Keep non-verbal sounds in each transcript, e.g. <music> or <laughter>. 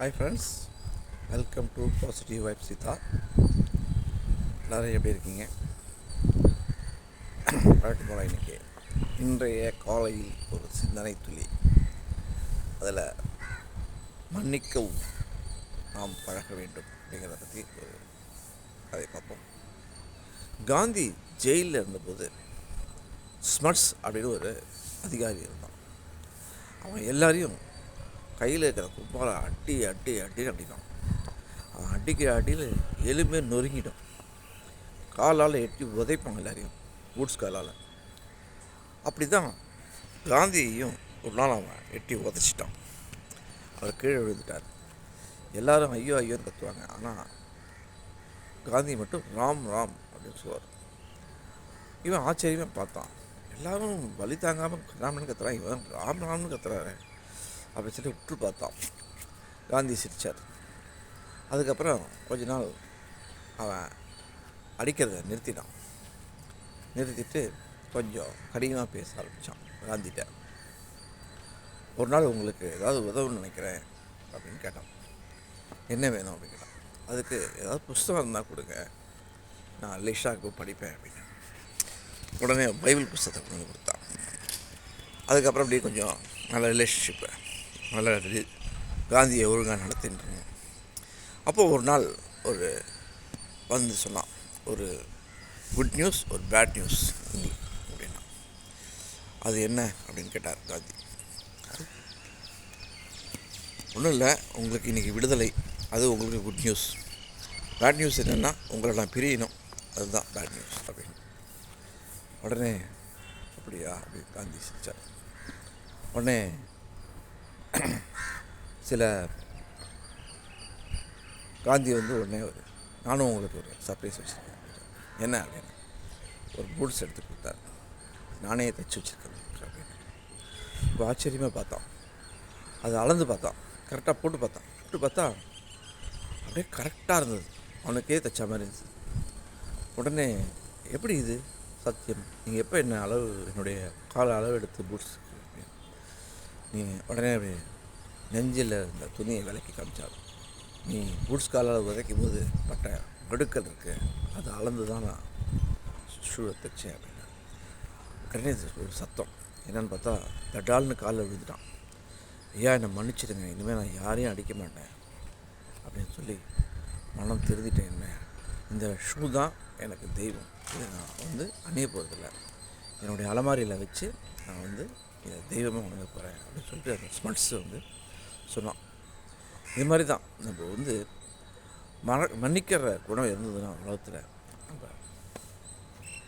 Hi friends welcome to positive vibe Seetha எல்லோரும் எப்படி இருக்கீங்க. வழக்கம் போல இன்றைக்கி இன்றைய காலையில் ஒரு சிந்தனை துளி. அதில் மன்னிக்கவும் நாம் பழக வேண்டும் அப்படிங்கிறத பற்றி ஒரு அதை பார்ப்போம். காந்தி ஜெயிலில் இருந்தபோது ஸ்மட்ஸ் அப்படின்னு ஒரு அதிகாரி இருந்தான். அவன் எல்லாரையும் கையில் இருக்கிற கும்பால அடி அடி அடி அடிக்கும் அவன் அடிக்கிற அடியில் எலும்பே நொறுங்கிடும். காலால் எட்டி உதைப்பாங்க எல்லாரையும் பூட்ஸ் காலால். அப்படி தான் காந்தியையும் ஒரு நாள் அவன் எட்டி உதைச்சிட்டான். அவர் கீழே விழுந்துட்டார். எல்லாரும் ஐயோ ஐயோன்னு கத்துவாங்க. ஆனால் காந்தி மட்டும் ராம் ராம் அப்படின்னு சொல்லுவார். இவன் ஆச்சரியமாக பார்த்தான். எல்லாரும் வலி தாங்காமல் ராம்னு கத்துறான் இவன் ராம் ராம்னு கத்துறாரு. அப்படின்னு சொல்லி உற்று பார்த்தான். காந்தி சிரித்தார் அதுக்கப்புறம் கொஞ்ச நாள் அவன் அடிக்கிறத நிறுத்தினான் நிறுத்திட்டு கொஞ்சம் கடினமாக பேச ஆரம்பித்தான் காந்திகிட்ட ஒரு நாள் உங்களுக்கு ஏதாவது உதவுன்னு நினைக்கிறேன் அப்படின்னு கேட்டான். என்ன வேணும்? அப்படின்னு கேட்டான். அதுக்கு ஏதாவது புஸ்தகம் இருந்தால் கொடுங்க. நான் லிஷாக்கு படிப்பேன் அப்படின்னு. உடனே பைபிள் புஸ்தகத்தை கொண்டு வந்து கொடுத்தான். அதுக்கப்புறம் அப்படியே கொஞ்சம் நல்ல ரிலேஷன்ஷிப்பு நல்லா காந்தியை ஒழுங்காக நடத்தின்றேன் அப்போது ஒரு நாள் ஒரு வந்து சொன்னான் ஒரு குட் நியூஸ் ஒரு பேட் நியூஸ் உங்களுக்கு அப்படின்னா அது என்ன? அப்படின்னு கேட்டார் காந்தி. ஒன்றும் இல்லை உங்களுக்கு இன்றைக்கி விடுதலை அது உங்களுக்கு குட் நியூஸ் பேட் நியூஸ் என்னென்னா உங்களை நான் பிரியணும். அதுதான் பேட் நியூஸ் அப்படின்னு. உடனே அப்படியா? அப்படி காந்தி சிரிச்சார். உடனே <coughs> சில காந்தி வந்து உடனே ஒரு நானும் உங்களுக்கு ஒரு சர்ப்ரைஸ் வச்சுருக்கேன். என்ன அப்படின்னு ஒரு பூட்ஸ் எடுத்து கொடுத்தாரு. நானே தைச்சி வச்சுருக்கேன் அப்படின்னு இப்போ ஆச்சரியமாக பார்த்தோம் அது அளந்து பார்த்தான். கரெக்டாக போட்டு பார்த்தான். போட்டு பார்த்தா அப்படியே கரெக்டாக இருந்தது. அவனுக்கே தைச்ச மாதிரி இருந்துச்சு உடனே எப்படி இது? சத்தியம். நீங்கள் எப்போ என்ன அளவு என்னுடைய கால அளவு எடுத்து பூட்ஸ் நீ உடனே நெஞ்சில் இருந்த துணியை விலக்கி காமிச்சார் நீ பூட்ஸ் காலால் உதைக்கும் போது பட்ட கடுக்கல் இருக்கு. அது அளந்து தான் நான் ஷூவை தைச்சேன் அப்படின்னு. உடனே இது ஒரு சத்தம். என்னன்னு பார்த்தா தடால்னு காலில் விழுந்துட்டான். ஐயா என்னை மன்னிச்சிடுங்க. இனிமேல் நான் யாரையும் அடிக்க மாட்டேன். அப்படின்னு சொல்லி மனம் திருதிட்டேன் என்ன. இந்த ஷூ தான் எனக்கு தெய்வம். இதை நான் வந்து அணிய போகிறதில்ல என்னுடைய அலமாரியில் வச்சு நான் வந்து தெய்வமாக உணர போகிறேன் அப்படின்னு சொல்லிட்டு அந்த ஸ்மட்ஸ் வந்து சொன்னான். இது மாதிரி தான். நம்ம வந்து மன மன்னிக்கிற குணம் இருந்ததுன்னா உலகத்தில் நம்ம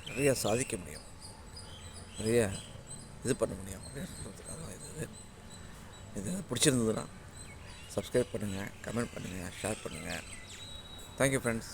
நிறையா சாதிக்க முடியும். நிறைய இது பண்ண முடியும். அப்படின்னு சொல்கிறதுக்காக தான் இது. இது பிடிச்சிருந்ததுன்னா சப்ஸ்கிரைப் பண்ணுங்கள் கமெண்ட் பண்ணுங்கள் ஷேர் பண்ணுங்கள் தேங்க்யூ ஃப்ரெண்ட்ஸ்